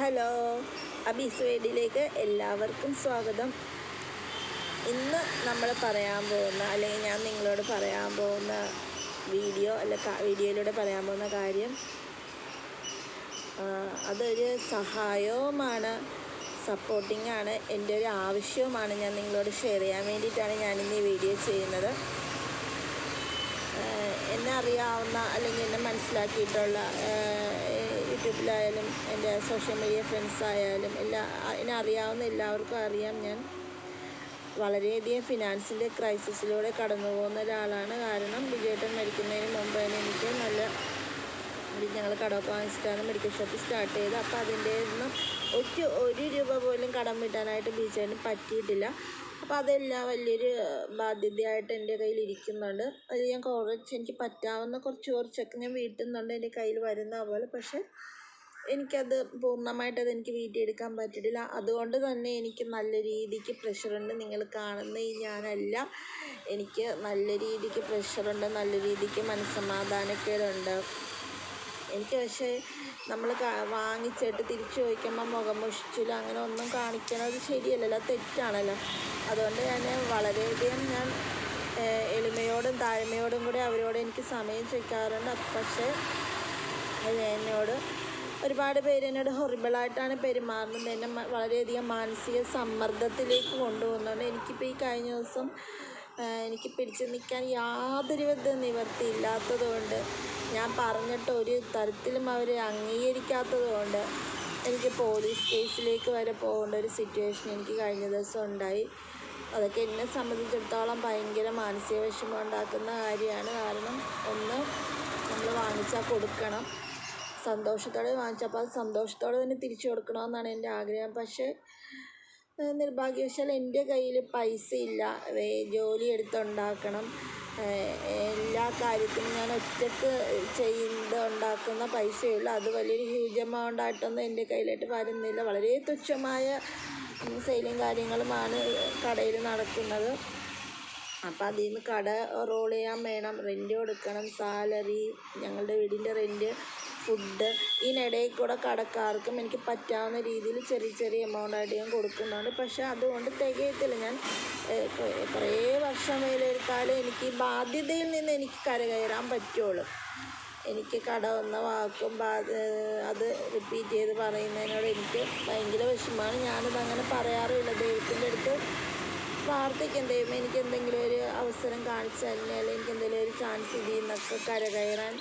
Hello അബീസ് വേദിയിലേക്ക് എല്ലാവർക്കും സ്വാഗതം. ഇന്ന് നമ്മൾ പറയാൻ പോകുന്ന അല്ലെങ്കിൽ ഞാൻ നിങ്ങളോട് പറയാൻ പോകുന്ന വീഡിയോ അല്ല വീഡിയോയിലൂടെ പറയാൻ പോകുന്ന കാര്യം അതൊരു സഹായവുമാണ് സപ്പോർട്ടിംഗ് ആണ് എന്റെ ഒരു ആവശ്യവുമാണ് ഞാൻ നിങ്ങളോട് ഷെയർ ചെയ്യാൻ വേണ്ടിയിട്ടാണ് ഞാനിന്ന് ഈ വീഡിയോ ചെയ്യുന്നത്. എന്നെ അറിയാവുന്ന അല്ലെങ്കിൽ എന്നെ മനസ്സിലാക്കിയിട്ടുള്ള യൂട്യൂബിലായാലും എന്റെ സോഷ്യൽ മീഡിയ ഫ്രണ്ട്സ് ആയാലും എല്ലാ എന്നെ അറിയാവുന്ന എല്ലാവർക്കും അറിയാം ഞാൻ. വളരെയധികം ഫിനാൻസിന്റെ ക്രൈസിസിലൂടെ കടന്നു പോകുന്ന ഒരാളാണ്. കാരണം വിജയേട്ടൻ മരിക്കുന്നതിന് മുമ്പ് തന്നെ എനിക്ക് നല്ല ഞങ്ങൾ കടമൊക്കെ വാങ്ങിച്ചിട്ടാണ് മെഡിക്കൽ ഷോപ്പ് സ്റ്റാർട്ട് ചെയ്തത്. അപ്പോൾ അതിന്റെ നിന്ന് ഒരു ഒരു രൂപ പോലും കടം വീട്ടാനായിട്ട് ബീച്ചേന് പറ്റിയിട്ടില്ല. അപ്പോൾ അതെല്ലാം വലിയൊരു ബാധ്യതയായിട്ട് എന്റെ കയ്യിൽ ഇരിക്കുന്നുണ്ട് അത് ഞാൻ കുറച്ച് എനിക്ക് പറ്റാവുന്ന കുറച്ച് കുറച്ചൊക്കെ ഞാൻ വീട്ടുന്നുണ്ട്. എന്റെ കയ്യിൽ വരുന്ന പോലെ. പക്ഷേ എനിക്കത് പൂർണമായിട്ട് അത് എനിക്ക് വീട്ടിയെടുക്കാൻ പറ്റില്ല അതുകൊണ്ട് തന്നെ എനിക്ക് നല്ല രീതിക്ക് പ്രഷറുണ്ട് നിങ്ങൾ കാണുന്ന ഞാനല്ല. എനിക്ക് നല്ല രീതിക്ക് പ്രഷറുണ്ട് നല്ല രീതിക്ക് മനസ്സമാധാനക്കേടുണ്ട്. എനിക്ക് പക്ഷേ നമ്മൾ വാങ്ങിച്ചിട്ട് തിരിച്ചു ചോദിക്കുമ്പോൾ മുഖം മുഷിച്ചില്ല. അങ്ങനെ ഒന്നും കാണിക്കണത് ശരിയല്ലല്ലോ. തെറ്റാണല്ലോ. അതുകൊണ്ട് ഞാൻ വളരെയധികം ഞാൻ എളിമയോടും താഴ്മയോടും കൂടി അവരോട് എനിക്ക് സമയം ചോദിക്കാറുണ്ട്. പക്ഷേ എന്നോട് ഒരുപാട് പേര് എന്നോട് ഹൊറിബിളായിട്ടാണ് പെരുമാറുന്നത്. എന്നെ വളരെയധികം മാനസിക സമ്മർദ്ദത്തിലേക്ക് കൊണ്ടുപോകുന്നുണ്ട്. എനിക്കിപ്പോൾ ഈ കഴിഞ്ഞ ദിവസം എനിക്ക് പിടിച്ചു നിൽക്കാൻ യാതൊരുവിധ നിവർത്തിയില്ലാത്തത് ഇല്ലാത്തതുകൊണ്ട് ഞാൻ പറഞ്ഞിട്ട് ഒരു തരത്തിലും അവർ അംഗീകരിക്കാത്തതുകൊണ്ട് എനിക്ക് പോലീസ് കേസിലേക്ക് വരെ പോകേണ്ട ഒരു സിറ്റുവേഷൻ എനിക്ക് കഴിഞ്ഞ ദിവസം ഉണ്ടായി. അതൊക്കെ എന്നെ സംബന്ധിച്ചിടത്തോളം ഭയങ്കര മാനസിക വിഷമം ഉണ്ടാക്കുന്ന കാര്യമാണ്. കാരണം ഒന്ന് നമ്മൾ വാങ്ങിച്ചാൽ കൊടുക്കണം. സന്തോഷത്തോടെ വാങ്ങിച്ചപ്പോൾ അത് സന്തോഷത്തോടെ തന്നെ തിരിച്ചു കൊടുക്കണമെന്നാണ് എന്റെ ആഗ്രഹം. പക്ഷേ നിർഭാഗ്യവശാൽ എന്റെ കയ്യിൽ പൈസ ഇല്ല. ജോലി എടുത്തുണ്ടാക്കണം. എല്ലാ കാര്യത്തിനും ഞാൻ ഒറ്റയ്ക്ക് ചെയ്ത് ഉണ്ടാക്കുന്ന പൈസയുള്ളൂ അത് വലിയൊരു ഹ്യൂജ് എമൗണ്ട് ആയിട്ടൊന്നും എന്റെ കയ്യിലായിട്ട് വരുന്നില്ല. വളരെ തുച്ഛമായ സെയിലും കാര്യങ്ങളുമാണ് കടയിൽ നടക്കുന്നത്. അപ്പം അതിൽ നിന്ന് കട റോൾ ചെയ്യാൻ വേണം. റെന്റ് കൊടുക്കണം. സാലറി ഞങ്ങളുടെ വീടിന്റെ റെന്റ് ഫുഡ് ഇതിനിടയിൽ കൂടെ കടക്കാർക്കും എനിക്ക് പറ്റാവുന്ന രീതിയിൽ ചെറിയ ചെറിയ എമൗണ്ട് ആയിട്ട് ഞാൻ കൊടുക്കുന്നുണ്ട്. പക്ഷേ അതുകൊണ്ട് തികയത്തില്ല. ഞാൻ കുറേ വർഷം മേലെടുത്താലും എനിക്ക് ബാധ്യതയിൽ നിന്ന് എനിക്ക് കരകയറാൻ പറ്റുള്ളൂ. എനിക്ക് കട വന്ന വാക്കും അത് റിപ്പീറ്റ് ചെയ്ത് പറയുന്നതിനോട് എനിക്ക് ഭയങ്കര വിഷമമാണ്. ഞാനത് അങ്ങനെ പറയാറുമില്ല. ദൈവത്തിന്റെ അടുത്ത് പ്രാർത്ഥിക്കും എനിക്ക് എന്തെങ്കിലും ഒരു അവസരം കാണിച്ചു തന്നെ അല്ലെങ്കിൽ എനിക്ക് എന്തെങ്കിലും ഒരു ചാൻസ് ഇതിൽ നിന്നൊക്കെ കരകയറാൻ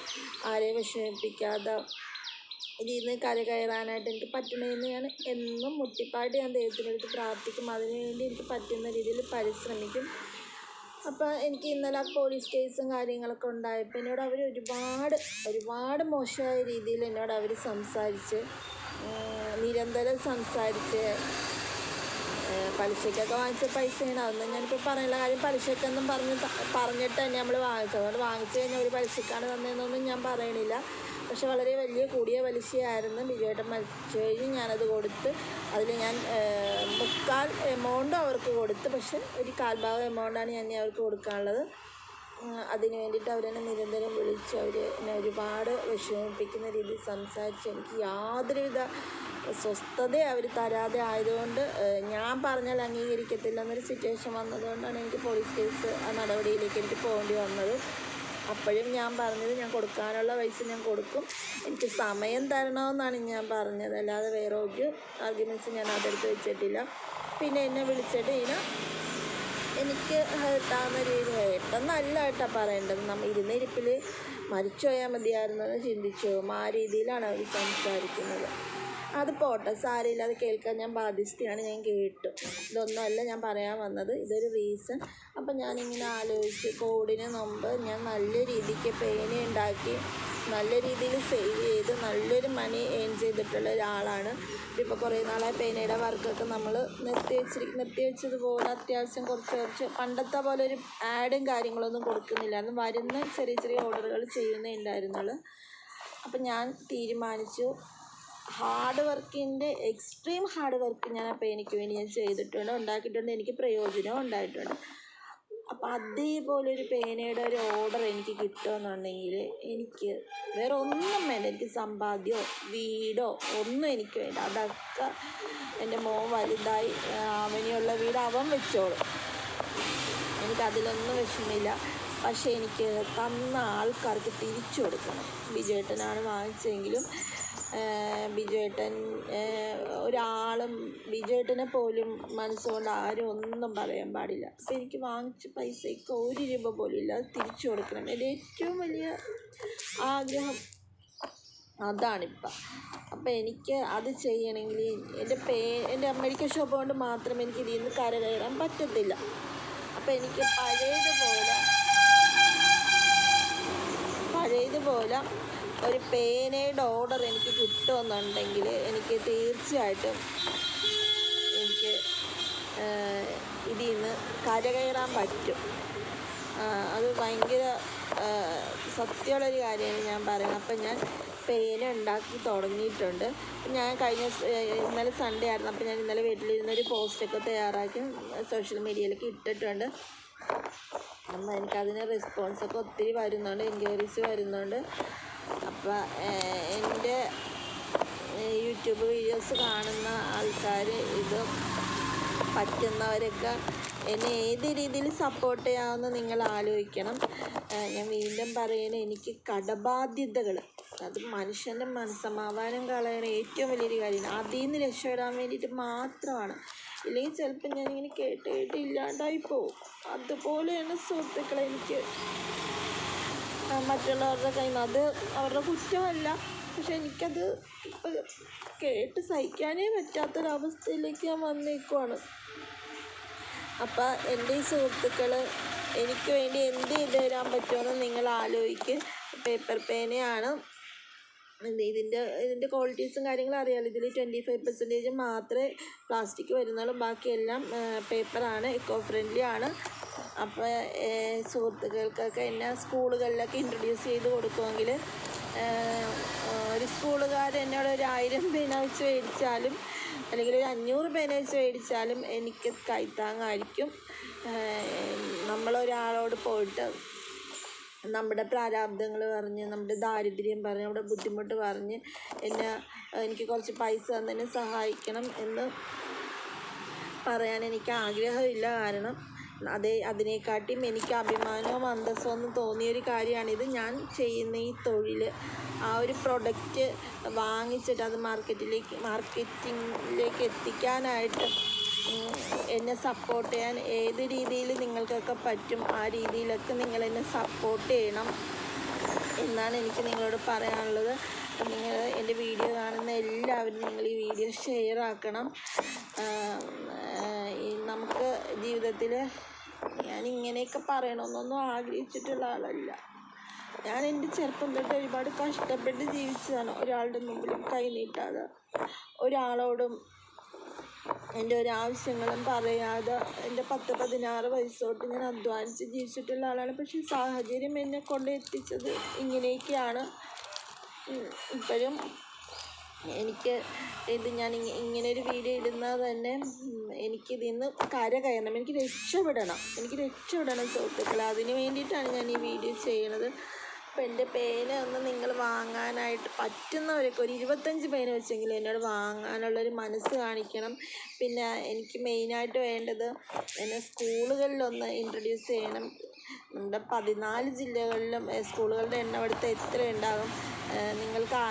ആരെയും വിഷമിപ്പിക്കാതെ ഇതിൽ നിന്ന് കരകയറാനായിട്ട് എനിക്ക് പറ്റണമെന്ന് ഞാൻ എന്നും മുട്ടിപ്പായിട്ട് ഞാൻ ദൈവത്തിന്റെ അടുത്ത് പ്രാർത്ഥിക്കും. അതിനുവേണ്ടി എനിക്ക് പറ്റുന്ന രീതിയിൽ പരിശ്രമിക്കും. അപ്പോൾ എനിക്ക് ഇന്നലെ ആ പോലീസ് കേസും കാര്യങ്ങളൊക്കെ ഉണ്ടായപ്പോൾ എന്നോട് അവർ ഒരുപാട് ഒരുപാട് മോശമായ രീതിയിൽ എന്നോട് അവർ സംസാരിച്ച് നിരന്തരം സംസാരിച്ച് പലിശയ്ക്കൊക്കെ വാങ്ങിച്ച പൈസയാണ്. അതൊന്നും ഞാനിപ്പോൾ പറയാനുള്ള കാര്യം പലിശയ്ക്കൊന്നും പറഞ്ഞ് പറഞ്ഞിട്ട് തന്നെ നമ്മൾ വാങ്ങിച്ചത്. അതുകൊണ്ട് വാങ്ങിച്ചു കഴിഞ്ഞാൽ ഒരു പലിശക്കാണ് തന്നതെന്നൊന്നും ഞാൻ പറയണില്ല. പക്ഷെ വളരെ വലിയ കൂടിയ പലിശയായിരുന്നു ബിജുവേട്ടൻ മരിച്ചു കഴിഞ്ഞ് ഞാനത് കൊടുത്ത് അതിൽ ഞാൻ മുക്കാൽ എമൗണ്ട് അവർക്ക് കൊടുത്ത് പക്ഷെ ഒരു കാൽഭാഗം എമൗണ്ടാണ് ഞാൻ അവർക്ക് കൊടുക്കാനുള്ളത്. അതിന് വേണ്ടിയിട്ട് അവരെന്നെ നിരന്തരം വിളിച്ച് അവർ എന്നെ ഒരുപാട് വിഷമിപ്പിക്കുന്ന രീതിയിൽ സംസാരിച്ച് എനിക്ക് യാതൊരുവിധ സ്വസ്ഥത അവർ തരാതെ ആയതുകൊണ്ട് ഞാൻ പറഞ്ഞാൽ അംഗീകരിക്കത്തില്ല എന്നൊരു സിറ്റുവേഷൻ വന്നതുകൊണ്ടാണ് എനിക്ക് പോലീസ് കേസ് ആ നടപടിയിലേക്ക് എനിക്ക് പോകേണ്ടി വന്നത്. അപ്പോഴും ഞാൻ പറഞ്ഞത് ഞാൻ കൊടുക്കാനുള്ള പൈസ ഞാൻ കൊടുക്കും. എനിക്ക് സമയം തരണമെന്നാണ് ഞാൻ പറഞ്ഞത്. അല്ലാതെ വേറെ ഒരു ആർഗ്യുമെന്റ്സ് ഞാൻ അതെടുത്ത് വെച്ചിട്ടില്ല. പിന്നെ എന്നെ വിളിച്ചിട്ട് ഇതിനെ എനിക്ക് താന്ന രീതി ഹേർട്ടെന്നല്ല കേട്ടോ പറയേണ്ടത്. നമ്മൾ ഇരുന്നിരിപ്പിൽ മരിച്ചു പോയാൽ മതിയായിരുന്നെന്ന് ചിന്തിച്ചു? ആ രീതിയിലാണ് അവർ സംസാരിക്കുന്നത്. അത് പോട്ടെ സാരമില്ല അത് കേൾക്കാൻ ഞാൻ ബാധ്യസ്ഥയാണ് ഞാൻ കേട്ടു. ഇതൊന്നുമല്ല ഞാൻ പറയാൻ വന്നത് ഇതൊരു റീസൺ അപ്പം ഞാനിങ്ങനെ ആലോചിച്ച് കോവിഡിന് മുമ്പ് ഞാൻ നല്ല രീതിക്ക് പേന ഉണ്ടാക്കി നല്ല രീതിയിൽ സേവ് ചെയ്ത് നല്ലൊരു മണി ഏൺ ചെയ്തിട്ടുള്ള ഒരാളാണ്. ഇപ്പോൾ കുറേ നാളായി പേനയുടെ വർക്കൊക്കെ നമ്മൾ നിർത്തി വെച്ചിരി നിർത്തി വെച്ചതുപോലെ അത്യാവശ്യം കുറച്ച് കുറച്ച് പണ്ടത്തെ പോലെ ഒരു ആഡും കാര്യങ്ങളൊന്നും കൊടുക്കുന്നില്ലായിരുന്നു വരുന്ന ചെറിയ ചെറിയ ഓർഡറുകൾ ചെയ്യുന്നേ ഉണ്ടായിരുന്നുള്ളൂ. അപ്പം ഞാൻ തീരുമാനിച്ചു ഹാർഡ് വർക്കിന്റെ എക്സ്ട്രീം ഹാർഡ് വർക്ക് ഞാൻ ആ എനിക്ക് വേണ്ടി ഞാൻ ചെയ്തിട്ടുണ്ട്. ഉണ്ടാക്കിയിട്ടുണ്ട്. എനിക്ക് പ്രയോജനവും ഉണ്ടായിട്ടുണ്ട്. അപ്പോൾ അതേപോലെ ഒരു പേനയുടെ ഒരു ഓർഡർ എനിക്ക് കിട്ടുമെന്നുണ്ടെങ്കിൽ എനിക്ക് വേറെ ഒന്നും വേണ്ട. എനിക്ക് സമ്പാദ്യമോ വീടോ ഒന്നും എനിക്ക് വേണ്ട. അതൊക്കെ എന്റെ മോൻ വലുതായി അവനെയുള്ള വീട് അവൻ വെച്ചോളും. എനിക്കതിലൊന്നും വിഷമില്ല പക്ഷേ എനിക്ക് തന്ന ആൾക്കാർക്ക് തിരിച്ചു കൊടുക്കണം. ബിജുവേട്ടനാണ് വാങ്ങിച്ചതെങ്കിലും ബിജുവേട്ടൻ ഒരാളും ബിജുവേട്ടനെ പോലും മനസ്സുകൊണ്ട് ആരും ഒന്നും പറയാൻ പാടില്ല. അപ്പോൾ എനിക്ക് വാങ്ങിച്ച പൈസയ്ക്ക് ഒരു രൂപ പോലും ഇല്ല തിരിച്ചു കൊടുക്കണം. എന്റെ ഏറ്റവും വലിയ ആഗ്രഹം അതാണിപ്പം. അപ്പം എനിക്ക് അത് ചെയ്യണമെങ്കിൽ എന്റെ പേ എന്റെ മെഡിക്കൽ ഷോപ്പ് കൊണ്ട് മാത്രം എനിക്ക് ഇതിൽ നിന്ന് കരകയറാൻ പറ്റത്തില്ല. അപ്പം എനിക്ക് പഴയതുപോലെ പഴയതുപോലെ ഒരു പേനയുടെ ഓർഡർ എനിക്ക് കിട്ടുമെന്നുണ്ടെങ്കിൽ എനിക്ക് തീർച്ചയായിട്ടും എനിക്ക് ഇതിൽ നിന്ന് കരകയറാൻ പറ്റും. അത് ഭയങ്കര സത്യമുള്ളൊരു കാര്യമാണ് ഞാൻ പറയുന്നത്. അപ്പം ഞാൻ പേന ഉണ്ടാക്കി തുടങ്ങിയിട്ടുണ്ട്. ഞാൻ കഴിഞ്ഞ ഇന്നലെ സൺഡേ ആയിരുന്നു. അപ്പം ഞാൻ ഇന്നലെ വീട്ടിലിരുന്നൊരു പോസ്റ്റൊക്കെ തയ്യാറാക്കി സോഷ്യൽ മീഡിയയിലേക്ക് ഇട്ടിട്ടുണ്ട്. അപ്പം എനിക്കതിന് റെസ്പോൺസൊക്കെ ഒത്തിരി വരുന്നുണ്ട് എൻക്വയറീസ് വരുന്നുണ്ട്. അപ്പോൾ എന്റെ യൂട്യൂബ് വീഡിയോസ് കാണുന്ന ആൾക്കാർ ഇത് പറ്റുന്നവരൊക്കെ എന്നെ ഏത് രീതിയിൽ സപ്പോർട്ട് ചെയ്യാമെന്ന് നിങ്ങൾ ആലോചിക്കണം. ഞാൻ വീണ്ടും പറയുന്നത് എനിക്ക് കടബാധ്യതകൾ അത് മനുഷ്യന്റെ മനസ്സമാധാനം കളയണ ഏറ്റവും വലിയൊരു കാര്യമാണ് അതിൽ നിന്ന് രക്ഷപ്പെടാൻ വേണ്ടിയിട്ട് മാത്രമാണ്. ഇല്ലെങ്കിൽ ചിലപ്പോൾ ഞാനിങ്ങനെ കേട്ട് കേട്ട് ഇല്ലാണ്ടായി പോകും അതുപോലെയാണ് സുഹൃത്തുക്കളെ എനിക്ക് മറ്റുള്ളവരുടെ കയ്യിൽ നിന്ന്. അത് അവരുടെ കുറ്റമല്ല. പക്ഷെ എനിക്കത് ഇപ്പം കേട്ട് സഹിക്കാനേ പറ്റാത്തൊരവസ്ഥയിലേക്ക് ഞാൻ വന്നേക്കുവാണ്. അപ്പം എന്റെ ഈ സുഹൃത്തുക്കൾ എനിക്ക് വേണ്ടി എന്ത് ചെയ്ത് തരാൻ പറ്റുമെന്ന് നിങ്ങൾ ആലോചിക്ക്. പേപ്പർ പേനയാണ്. ഇതിന്റെ ഇതിന്റെ ക്വാളിറ്റീസും കാര്യങ്ങളും അറിയാമല്ലോ ഇതിൽ ട്വന്റി ഫൈവ് പെർസെന്റേജ് മാത്രമേ പ്ലാസ്റ്റിക് വരുന്നുള്ളൂ. ബാക്കിയെല്ലാം പേപ്പറാണ് എക്കോ ഫ്രണ്ട്ലി ആണ്. അപ്പോൾ സുഹൃത്തുക്കൾക്കൊക്കെ എന്നെ സ്കൂളുകളിലൊക്കെ ഇൻട്രൊഡ്യൂസ് ചെയ്ത് കൊടുക്കുമെങ്കിൽ ഒരു സ്കൂളുകാർ എന്നോട് ഒരു ആയിരം പേന വെച്ച് മേടിച്ചാലും അല്ലെങ്കിൽ ഒരു അഞ്ഞൂറ് പേന വെച്ച് മേടിച്ചാലും എനിക്ക് കൈത്താങ്ങായിരിക്കും. നമ്മളൊരാളോട് പോയിട്ട് നമ്മുടെ പ്രാരാബ്ദങ്ങൾ പറഞ്ഞ് നമ്മുടെ ദാരിദ്ര്യം പറഞ്ഞ് നമ്മുടെ ബുദ്ധിമുട്ട് പറഞ്ഞ് എന്നെ എനിക്ക് കുറച്ച് പൈസ തന്നെ സഹായിക്കണം എന്ന് പറയാൻ എനിക്ക് ആഗ്രഹമില്ല. കാരണം അതേ അതിനെക്കാട്ടിയും എനിക്ക് അഭിമാനവും അന്തസ്സോ എന്ന് തോന്നിയൊരു കാര്യമാണിത്. ഞാൻ ചെയ്യുന്ന ഈ തൊഴിൽ ആ ഒരു പ്രൊഡക്റ്റ് വാങ്ങിച്ചിട്ട് അത് മാർക്കറ്റിലേക്ക് മാർക്കറ്റിങ്ങിലേക്ക് എത്തിക്കാനായിട്ട് എന്നെ സപ്പോർട്ട് ചെയ്യാൻ ഏത് രീതിയിൽ നിങ്ങൾക്കൊക്കെ പറ്റും ആ രീതിയിലൊക്കെ നിങ്ങൾ എന്നെ സപ്പോർട്ട് ചെയ്യണം എന്നാണ് എനിക്ക് നിങ്ങളോട് പറയാനുള്ളത്. നിങ്ങൾ എന്റെ വീഡിയോ കാണുന്ന എല്ലാവരും നിങ്ങൾ ഈ വീഡിയോ ഷെയർ ആക്കണം. നമുക്ക് ജീവിതത്തിൽ ഞാൻ ഇങ്ങനെയൊക്കെ പറയണമെന്നൊന്നും ആഗ്രഹിച്ചിട്ടുള്ള ആളല്ല. ഞാൻ എന്റെ ചെറുപ്പം തൊട്ട് ഒരുപാട് കഷ്ടപ്പെട്ട് ജീവിച്ചതാണ്. ഒരാളുടെ മുമ്പിലും കൈ നീട്ടാതെ ഒരാളോടും എന്റെ ഒരു ആവശ്യങ്ങളും പറയാതെ എന്റെ പത്ത് പതിനാറ് വയസ്സ് തൊട്ട് ഞാൻ അധ്വാനിച്ച് ജീവിച്ചിട്ടുള്ള ആളാണ്. പക്ഷേ സാഹചര്യം എന്നെ കൊണ്ട് എത്തിച്ചത് ഇങ്ങനെയൊക്കെയാണ്. ഇപ്പോഴും എനിക്ക് ഇത് ഞാൻ ഇങ്ങനെ ഒരു വീഡിയോ ഇടുന്നത് തന്നെ എനിക്കിതിൽ നിന്ന് കര കയറണം എനിക്ക് രക്ഷപ്പെടണം. എനിക്ക് രക്ഷപ്പെടണം സുഹൃത്തുക്കളെ. അതിന് വേണ്ടിയിട്ടാണ് ഞാൻ ഈ വീഡിയോ ചെയ്യണത് അപ്പോൾ എന്റെ പേന ഒന്ന് നിങ്ങൾ വാങ്ങാനായിട്ട് പറ്റുന്നവരൊക്കെ ഒരു ഇരുപത്തഞ്ച് പേന വെച്ചെങ്കിലും എന്നോട് വാങ്ങാനുള്ളൊരു മനസ്സ് കാണിക്കണം. പിന്നെ എനിക്ക് മെയിനായിട്ട് വേണ്ടത് എന്നെ സ്കൂളുകളിലൊന്ന് ഇൻട്രൊഡ്യൂസ് ചെയ്യണം. നമ്മുടെ പതിനാല് ജില്ലകളിലും സ്കൂളുകളുടെ എണ്ണം എടുത്ത് എത്ര ഉണ്ടാകും? നിങ്ങൾക്ക്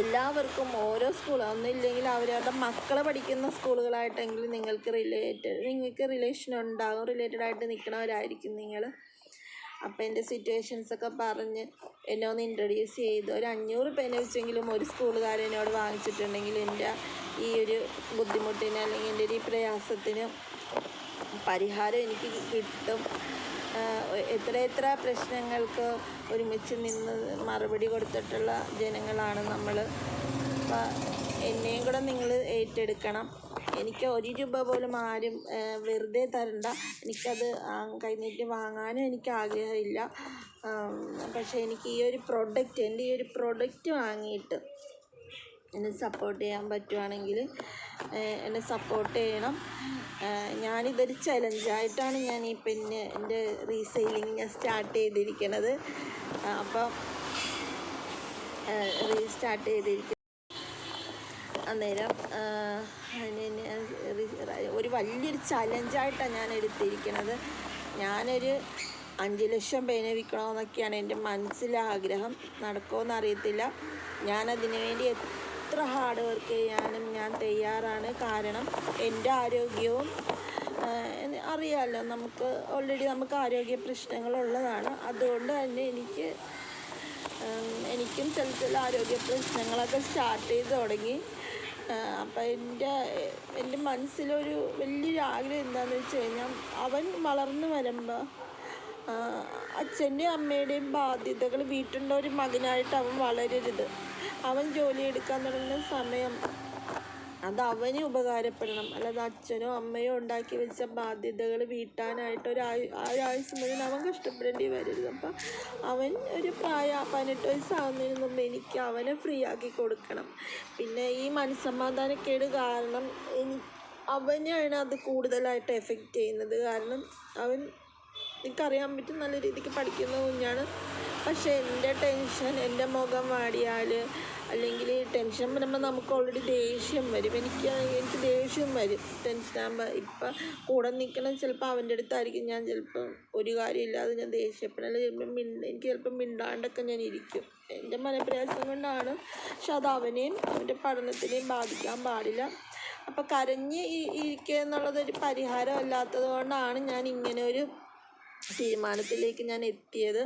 എല്ലാവർക്കും ഓരോ സ്കൂൾ ഒന്നുമില്ലെങ്കിൽ അവരവരുടെ മക്കളെ പഠിക്കുന്ന സ്കൂളുകളായിട്ടെങ്കിലും നിങ്ങൾക്ക് റിലേറ്റഡ് നിങ്ങൾക്ക് റിലേഷൻ ഉണ്ടാകും. റിലേറ്റഡ് ആയിട്ട് നിൽക്കണവരായിരിക്കും നിങ്ങൾ. അപ്പോൾ എന്റെ സിറ്റുവേഷൻസ് ഒക്കെ പറഞ്ഞ് എന്നെ ഒന്ന് ഇൻട്രൊഡ്യൂസ് ചെയ്ത്. ഒരു അഞ്ഞൂറ് പേന വെച്ചെങ്കിലും ഒരു സ്കൂളുകാരൻ എന്നോട് വാങ്ങിച്ചിട്ടുണ്ടെങ്കിൽ എന്റെ ഈ ഒരു ബുദ്ധിമുട്ടിന് അല്ലെങ്കിൽ എന്റെ ഒരു പ്രയാസത്തിന് പരിഹാരം എനിക്ക് കിട്ടും. എത്ര എത്ര പ്രശ്നങ്ങൾക്ക് ഒരുമിച്ച് നിന്ന് മറുപടി കൊടുത്തിട്ടുള്ള ജനങ്ങളാണ് നമ്മൾ അപ്പം എന്നെയും കൂടെ നിങ്ങൾ ഏറ്റെടുക്കണം. എനിക്ക് ഒരു രൂപ പോലും ആരും വെറുതെ തരണ്ട. എനിക്കത് കൈനീട്ടി വാങ്ങാനും എനിക്ക് ആഗ്രഹമില്ല. പക്ഷേ എനിക്ക് ഈ ഒരു പ്രൊഡക്റ്റ് എന്റെ ഈ ഒരു പ്രൊഡക്റ്റ് വാങ്ങിയിട്ട് എന്നെ സപ്പോർട്ട് ചെയ്യാൻ പറ്റുവാണെങ്കിൽ എന്നെ സപ്പോർട്ട് ചെയ്യണം. ഞാനിതൊരു ചലഞ്ചായിട്ടാണ് ഞാൻ ഈ പിന്നെ എന്റെ റീസെയിലിംഗ് ഞാൻ സ്റ്റാർട്ട് ചെയ്തിരിക്കുന്നത് അപ്പം റീസ്റ്റാർട്ട് ചെയ്തിരിക്കുന്നത് അന്നേരം ഒരു വലിയൊരു ചലഞ്ചായിട്ടാണ് ഞാൻ എടുത്തിരിക്കുന്നത് ഞാനൊരു അഞ്ച് ലക്ഷം പേന വിൽക്കണമെന്നൊക്കെയാണ് എന്റെ മനസ്സിലെ ആഗ്രഹം നടക്കുമോയെന്ന് അറിയത്തില്ല. ഞാനതിനു വേണ്ടി എത്ര ഹാർഡ് വർക്ക് ചെയ്യാനും ഞാൻ തയ്യാറാണ്. കാരണം എന്റെ ആരോഗ്യവും അറിയാമല്ലോ നമുക്ക് ഓൾറെഡി നമുക്ക് ആരോഗ്യ പ്രശ്നങ്ങളുള്ളതാണ്. അതുകൊണ്ട് തന്നെ എനിക്ക് എനിക്കും ചില ചില ആരോഗ്യ പ്രശ്നങ്ങളൊക്കെ സ്റ്റാർട്ട് ചെയ്ത് തുടങ്ങി. അപ്പം എന്റെ എന്റെ മനസ്സിലൊരു വലിയൊരു ആഗ്രഹം എന്താണെന്ന് വെച്ച് കഴിഞ്ഞാൽ അവൻ വളർന്നു വരുമ്പോൾ അച്ഛന്റെയും അമ്മയുടെയും ബാധ്യതകൾ വീട്ടിലുള്ള ഒരു മകനായിട്ട് അവൻ വളരരുത്. അവൻ ജോലിയെടുക്കാൻ തുടങ്ങുന്ന സമയം അത് അവന് ഉപകാരപ്പെടണം. അല്ലാതെ അച്ഛനോ അമ്മയോ ഉണ്ടാക്കി വെച്ച ബാധ്യതകൾ വീട്ടാനായിട്ട് ഒരു ഒരാഴ്ച മുഴുവൻ അവൻ കഷ്ടപ്പെടേണ്ടി വരരുത്. അപ്പം അവൻ ഒരു പ്രായ പതിനെട്ട് വയസ്സാകുന്നതിന് മുമ്പ് എനിക്ക് അവനെ ഫ്രീ ആക്കി കൊടുക്കണം. പിന്നെ ഈ മനസ്സമാധാനക്കേട് കാരണം എനി അവനെയാണ് അത് കൂടുതലായിട്ട് എഫക്റ്റ് ചെയ്യുന്നത്. കാരണം അവൻ എനിക്കറിയാൻ പറ്റും നല്ല രീതിക്ക് പഠിക്കുന്ന കുഞ്ഞാണ്. പക്ഷേ എന്റെ ടെൻഷൻ എന്റെ മുഖം വാടിയാൽ അല്ലെങ്കിൽ ടെൻഷൻ വരുമ്പോൾ നമുക്ക് ഓൾറെഡി ദേഷ്യം വരും. എനിക്ക് എനിക്ക് ദേഷ്യം വരും. ടെൻഷൻ ആകുമ്പോൾ ഇപ്പം കൂടെ നിൽക്കണം ചിലപ്പോൾ അവന്റെ അടുത്തായിരിക്കും. ഞാൻ ചിലപ്പം ഒരു കാര്യമില്ലാതെ ഞാൻ ദേഷ്യപ്പെടും അല്ലെങ്കിൽ മിണ്ട എനിക്ക് ചിലപ്പം മിണ്ടാണ്ടൊക്കെ ഞാൻ ഇരിക്കും. എന്റെ മനപ്രയാസം കൊണ്ടാണ് പക്ഷെ അത് അവനെയും അവന്റെ പഠനത്തിനെയും ബാധിക്കാൻ പാടില്ല. അപ്പോൾ കരഞ്ഞ് ഇരിക്കുക എന്നുള്ളതൊരു പരിഹാരമല്ലാത്തത് കൊണ്ടാണ് ഞാൻ ഇങ്ങനെ ഒരു തീരുമാനത്തിലേക്ക് ഞാൻ എത്തിയത്.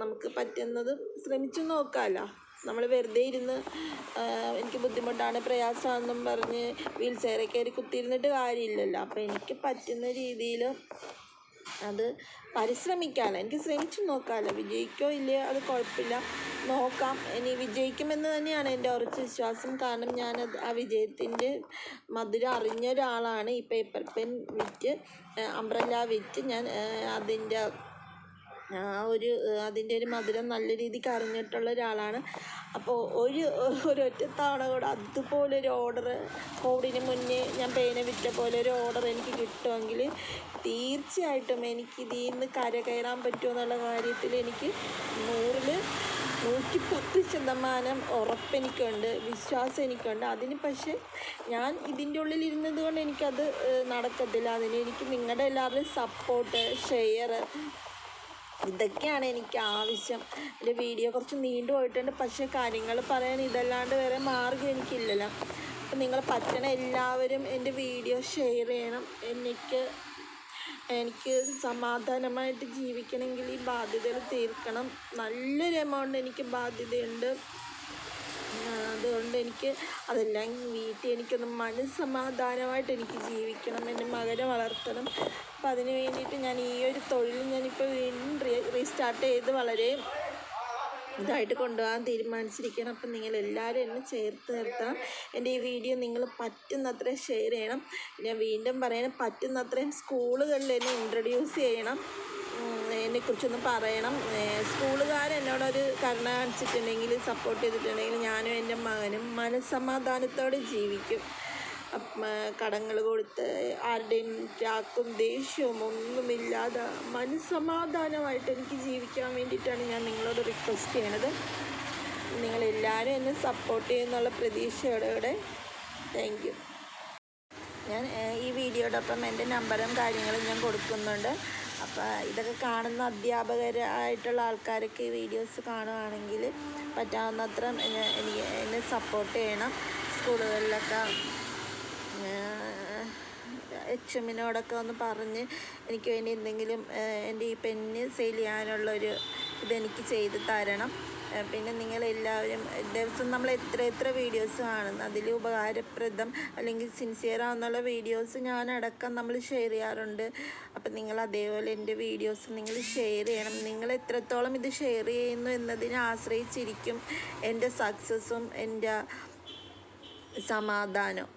നമുക്ക് പറ്റുന്നത് ശ്രമിച്ചു നോക്കാമല്ലോ നമ്മൾ വെറുതെ ഇരുന്ന് എനിക്ക് ബുദ്ധിമുട്ടാണ് പ്രയാസമാണെന്നും പറഞ്ഞ് വീൽ ചെയറിൽ കയറി കുത്തിയിരുന്നിട്ട് കാര്യമില്ലല്ലോ. അപ്പോൾ എനിക്ക് പറ്റുന്ന രീതിയിൽ അത് പരിശ്രമിക്കാമല്ലോ എനിക്ക് ശ്രമിച്ചു നോക്കാമല്ലോ വിജയിക്കോ ഇല്ലയോ അത് കുഴപ്പമില്ല. നോക്കാം. ഇനി വിജയിക്കുമെന്ന് തന്നെയാണ് എന്റെ ഉറച്ച വിശ്വാസം. കാരണം ഞാൻ ആ വിജയത്തിന്റെ മധുരം അറിഞ്ഞ ഒരാളാണ് ഈ പേപ്പർ പെൻ വിറ്റ് അംബ്രല്ല വിറ്റ് ഞാൻ അതിന്റെ ആ ഒരു അതിന്റെ ഒരു മധുരം നല്ല രീതിക്ക് അറിഞ്ഞിട്ടുള്ള ഒരാളാണ്. അപ്പോൾ ഒരു ഒരൊറ്റ തവണ കൂടെ അതുപോലെ ഒരു ഓർഡർ കോവിഡിന് മുന്നേ ഞാൻ പേന വിറ്റ പോലെ ഒരു ഓർഡർ എനിക്ക് കിട്ടുമെങ്കിൽ തീർച്ചയായിട്ടും എനിക്ക് ഇതിൽ നിന്ന് കര കയറാൻ പറ്റുമോ എന്നുള്ള കാര്യത്തിൽ എനിക്ക് നൂറിൽ നൂറ്റി പത്ത് ശതമാനം ഉറപ്പെനിക്കുണ്ട് വിശ്വാസം എനിക്കുണ്ട്. അതിന് പക്ഷേ ഞാൻ ഇതിന്റെ ഉള്ളിൽ ഇരുന്നത് കൊണ്ട് എനിക്കത് നടക്കത്തില്ല. അതിന് എനിക്ക് നിങ്ങളുടെ എല്ലാവരുടെയും സപ്പോർട്ട് ഷെയർ ഇതൊക്കെയാണ് എനിക്ക് ആവശ്യം. എന്റെ വീഡിയോ കുറച്ച് നീണ്ടു പോയിട്ടുണ്ട്. പക്ഷേ കാര്യങ്ങൾ പറയാൻ ഇതല്ലാണ്ട് വേറെ മാർഗം എനിക്കില്ലല്ലോ. അപ്പം നിങ്ങൾ പറ്റണ എല്ലാവരും എന്റെ വീഡിയോ ഷെയർ ചെയ്യണം. എനിക്ക് എനിക്ക് സമാധാനമായിട്ട് ജീവിക്കണമെങ്കിൽ ഈ ബാധ്യതകൾ തീർക്കണം. നല്ലൊരു എമൗണ്ട് എനിക്ക് ബാധ്യതയുണ്ട്. അതുകൊണ്ട് എനിക്ക് അതെല്ലാം വീട്ടിൽ എനിക്കൊന്ന് മനസ്സമാധാനമായിട്ട് എനിക്ക് ജീവിക്കണം എന്റെ മകനെ വളർത്തണം. അപ്പം അതിന് വേണ്ടിയിട്ട് ഞാൻ ഈ ഒരു തൊഴിൽ ഞാനിപ്പോൾ വീണ്ടും റീസ്റ്റാർട്ട് ചെയ്ത് വളരെ ഇതായിട്ട് കൊണ്ടുപോകാൻ തീരുമാനിച്ചിരിക്കണം അപ്പം നിങ്ങൾ എല്ലാവരും എന്നെ ചേർത്ത് നിർത്തണം എന്റെ ഈ വീഡിയോ നിങ്ങൾ പറ്റുന്നത്ര ഷെയർ ചെയ്യണം. ഞാൻ വീണ്ടും പറയണം പറ്റുന്നത്രയും സ്കൂളുകളിൽ എന്നെ ഇൻട്രൊഡ്യൂസ് ചെയ്യണം. എന്നെക്കുറിച്ചൊന്ന് പറയണം. സ്കൂളുകാർ എന്നോടൊരു കരുണ കാണിച്ചിട്ടുണ്ടെങ്കിൽ സപ്പോർട്ട് ചെയ്തിട്ടുണ്ടെങ്കിൽ ഞാനും എന്റെ മകനും മനസ്സമാധാനത്തോടെ ജീവിക്കും. കടങ്ങൾ കൊടുത്ത് ആരുടെയും രാക്കും ദേഷ്യവും ഒന്നുമില്ലാതെ മനസ്സമാധാനമായിട്ട് എനിക്ക് ജീവിക്കാൻ വേണ്ടിയിട്ടാണ് ഞാൻ നിങ്ങളോട് റിക്വസ്റ്റ് ചെയ്യണത്. നിങ്ങളെല്ലാവരും എന്നെ സപ്പോർട്ട് ചെയ്യുന്നുള്ള പ്രതീക്ഷയോടെ താങ്ക് യു ഞാൻ ഈ വീഡിയോടൊപ്പം എന്റെ നമ്പറും കാര്യങ്ങളും ഞാൻ കൊടുക്കുന്നുണ്ട്. അപ്പോൾ ഇതൊക്കെ കാണുന്ന അധ്യാപകരായിട്ടുള്ള ആൾക്കാരൊക്കെ ഈ വീഡിയോസ് കാണുകയാണെങ്കിൽ പറ്റാവുന്നത്ര എന്നെ സപ്പോർട്ട് ചെയ്യണം. സ്കൂളുകളിലൊക്കെ എച്ച് എമ്മിനോടൊക്കെ ഒന്ന് പറഞ്ഞ് എനിക്ക് വേണ്ടി എന്തെങ്കിലും എന്റെ ഈ പെന്ന് സെയിൽ ചെയ്യാനുള്ളൊരു ഇതെനിക്ക് ചെയ്ത് തരണം. പിന്നെ നിങ്ങളെല്ലാവരും ദിവസം നമ്മൾ എത്ര എത്ര വീഡിയോസ് കാണുന്നു അതിൽ ഉപകാരപ്രദം അല്ലെങ്കിൽ സിൻസിയർ ആവുന്നുള്ള വീഡിയോസ് അടക്കം നമ്മൾ ഷെയർ ചെയ്യാറുണ്ട്. അപ്പം നിങ്ങൾ അതേപോലെ എന്റെ വീഡിയോസ് നിങ്ങൾ ഷെയർ ചെയ്യണം. നിങ്ങൾ എത്രത്തോളം ഇത് ഷെയർ ചെയ്യുന്നു എന്നതിനെ ആശ്രയിച്ചിരിക്കും എന്റെ സക്സസ്സും എന്റെ സമാധാനം.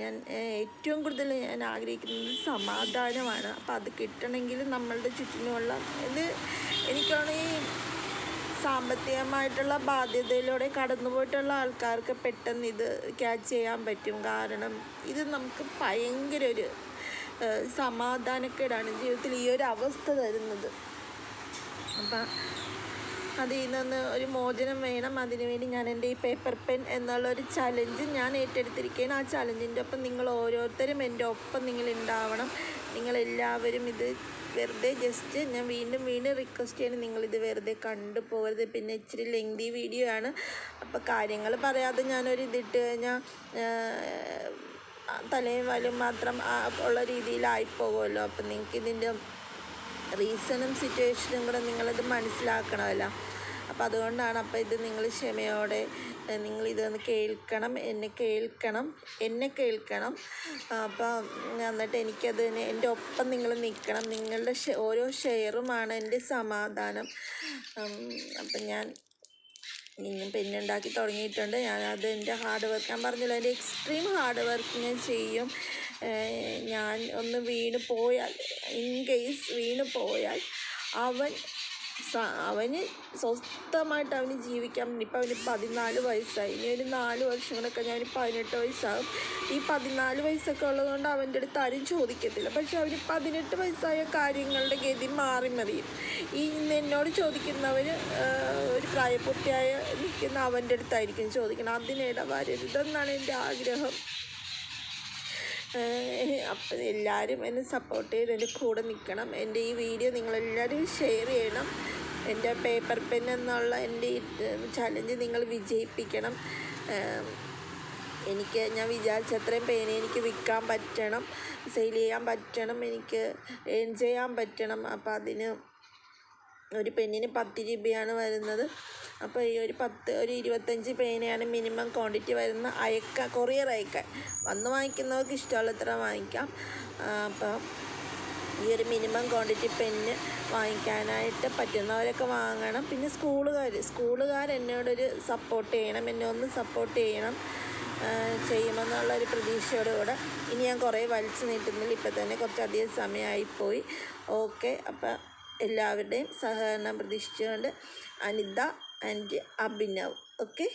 ഞാൻ ഏറ്റവും കൂടുതൽ ഞാൻ ആഗ്രഹിക്കുന്നത് സമാധാനമാണ്. അപ്പോൾ അത് കിട്ടണമെങ്കിൽ നമ്മളുടെ ചുറ്റിനുമുള്ള ഇത് എനിക്കാണെങ്കിൽ സാമ്പത്തികമായിട്ടുള്ള ബാധ്യതയിലൂടെ കടന്നുപോയിട്ടുള്ള ആൾക്കാർക്ക് പെട്ടെന്ന് ഇത് ക്യാച്ച് ചെയ്യാൻ പറ്റും. കാരണം ഇത് നമുക്ക് ഭയങ്കര ഒരു സമാധാനക്കേടാണ് ജീവിതത്തിൽ ഈ ഒരു അവസ്ഥ തരുന്നത്. അപ്പം അതിൽ നിന്ന് ഒരു മോചനം വേണം. അതിനുവേണ്ടി ഞാൻ എന്റെ ഈ പേപ്പർ പെൻ എന്നുള്ളൊരു ചലഞ്ച് ഞാൻ ഏറ്റെടുത്തിരിക്കുകയാണ്. ആ ചലഞ്ചിന്റെ ഒപ്പം നിങ്ങൾ ഓരോരുത്തരും എന്റെ ഒപ്പം നിങ്ങൾ ഉണ്ടാവണം. നിങ്ങളെല്ലാവരും ഇത് വെറുതെ ജസ്റ്റ് ഞാൻ വീണ്ടും വീണ്ടും റിക്വസ്റ്റ് ചെയ്യണം നിങ്ങളിത് വെറുതെ കണ്ടു പോകരുത്. പിന്നെ ഇച്ചിരി ലെങ്തി വീഡിയോ ആണ്. അപ്പോൾ കാര്യങ്ങൾ പറയാതെ ഞാനൊരു ഇതിട്ട് കഴിഞ്ഞാൽ തലയും വാലും മാത്രം ഉള്ള രീതിയിലായി പോകുമല്ലോ. അപ്പം നിങ്ങൾക്ക് ഇതിന്റെ റീസണും സിറ്റുവേഷനും കൂടെ നിങ്ങളിത് മനസ്സിലാക്കണമല്ലോ. അപ്പോൾ അതുകൊണ്ടാണ് അപ്പോൾ ഇത് നിങ്ങൾ ക്ഷമയോടെ നിങ്ങൾ നിങ്ങളിതൊന്ന് കേൾക്കണം എന്നെ കേൾക്കണം എന്നെ കേൾക്കണം. അപ്പോൾ എന്നിട്ട് എനിക്കതിന് എന്റെ ഒപ്പം നിങ്ങൾ നിൽക്കണം. നിങ്ങളുടെ ഓരോ ഷെയറുമാണ് എന്റെ സമാധാനം. അപ്പം ഞാൻ ഇന്നും ഉണ്ടാക്കി തുടങ്ങിയിട്ടുണ്ട്. ഞാൻ അത് എന്റെ ഹാർഡ് വർക്ക് ഞാൻ പറഞ്ഞല്ലോ എന്റെ എക്സ്ട്രീം ഹാർഡ് വർക്ക് ഞാൻ ചെയ്യും. ഞാൻ ഒന്ന് വീണ് പോയാൽ ഇൻ കേസ് വീണ് പോയാൽ അവൻ അവന് സ്വസ്ഥമായിട്ട് അവന് ജീവിക്കാൻ ഇപ്പം അവന് പതിനാല് വയസ്സായി. ഇനി ഒരു നാല് വർഷം കൂടെ കഴിഞ്ഞാൽ അവന് പതിനെട്ട് വയസ്സാകും. ഈ പതിനാല് വയസ്സൊക്കെ ഉള്ളതുകൊണ്ട് അവന്റെ അടുത്ത് ആരും ചോദിക്കത്തില്ല. പക്ഷെ അവന് പതിനെട്ട് വയസ്സായ കാര്യങ്ങളുടെ ഗതി മാറി മറിയും ഈ എന്നോട് ചോദിക്കുന്നവർ ഒരു പ്രായപൂർത്തിയായ നിൽക്കുന്ന അവന്റെ അടുത്തായിരിക്കും ചോദിക്കണം അതിനിടവരരുതെന്നാണ് എന്റെ ആഗ്രഹം. അപ്പം എല്ലാവരും എന്നെ സപ്പോർട്ട് ചെയ്ത് എന്റെ കൂടെ നിൽക്കണം എന്റെ ഈ വീഡിയോ നിങ്ങളെല്ലാവരും ഷെയർ ചെയ്യണം. എന്റെ പേപ്പർ പെൻ എന്നുള്ള എന്റെ ചലഞ്ച് നിങ്ങൾ വിജയിപ്പിക്കണം. എനിക്ക് ഞാൻ വിചാരിച്ച അത്രയും പേന എനിക്ക് വിൽക്കാൻ പറ്റണം. സെയിൽ ചെയ്യാൻ പറ്റണം. എനിക്ക് ഏൺ ചെയ്യാൻ പറ്റണം. അപ്പോൾ അതിന് ഒരു പെന്നിന് പത്ത് രൂപയാണ് വരുന്നത്. അപ്പോൾ ഈ ഒരു പത്ത് ഒരു ഇരുപത്തഞ്ച് പേനയാണ് മിനിമം ക്വാണ്ടിറ്റി വരുന്ന അയക്കാൻ കൊറിയർ അയക്കാൻ വന്ന് വാങ്ങിക്കുന്നവർക്ക് ഇഷ്ടമുള്ളത്ര വാങ്ങിക്കാം. അപ്പോൾ ഈ ഒരു മിനിമം ക്വാണ്ടിറ്റി പെന്ന് വാങ്ങിക്കാനായിട്ട് പറ്റുന്നവരൊക്കെ വാങ്ങണം. പിന്നെ സ്കൂളുകാർ സ്കൂളുകാർ എന്നോടൊരു സപ്പോർട്ട് ചെയ്യണം എന്നെ ഒന്ന് സപ്പോർട്ട് ചെയ്യണം ചെയ്യുമെന്നുള്ളൊരു പ്രതീക്ഷയോടുകൂടെ. ഇനി ഞാൻ കുറേ വലിച്ചു നീട്ടുന്നില്ല ഇപ്പം തന്നെ കുറച്ചധികം സമയമായിപ്പോയി. ഓക്കെ അപ്പം എല്ലാവരുടെയും സഹകരണം പ്രതീക്ഷിച്ചുകൊണ്ട് അനിത ആൻഡ് അഭിനവ്. ഓക്കെ?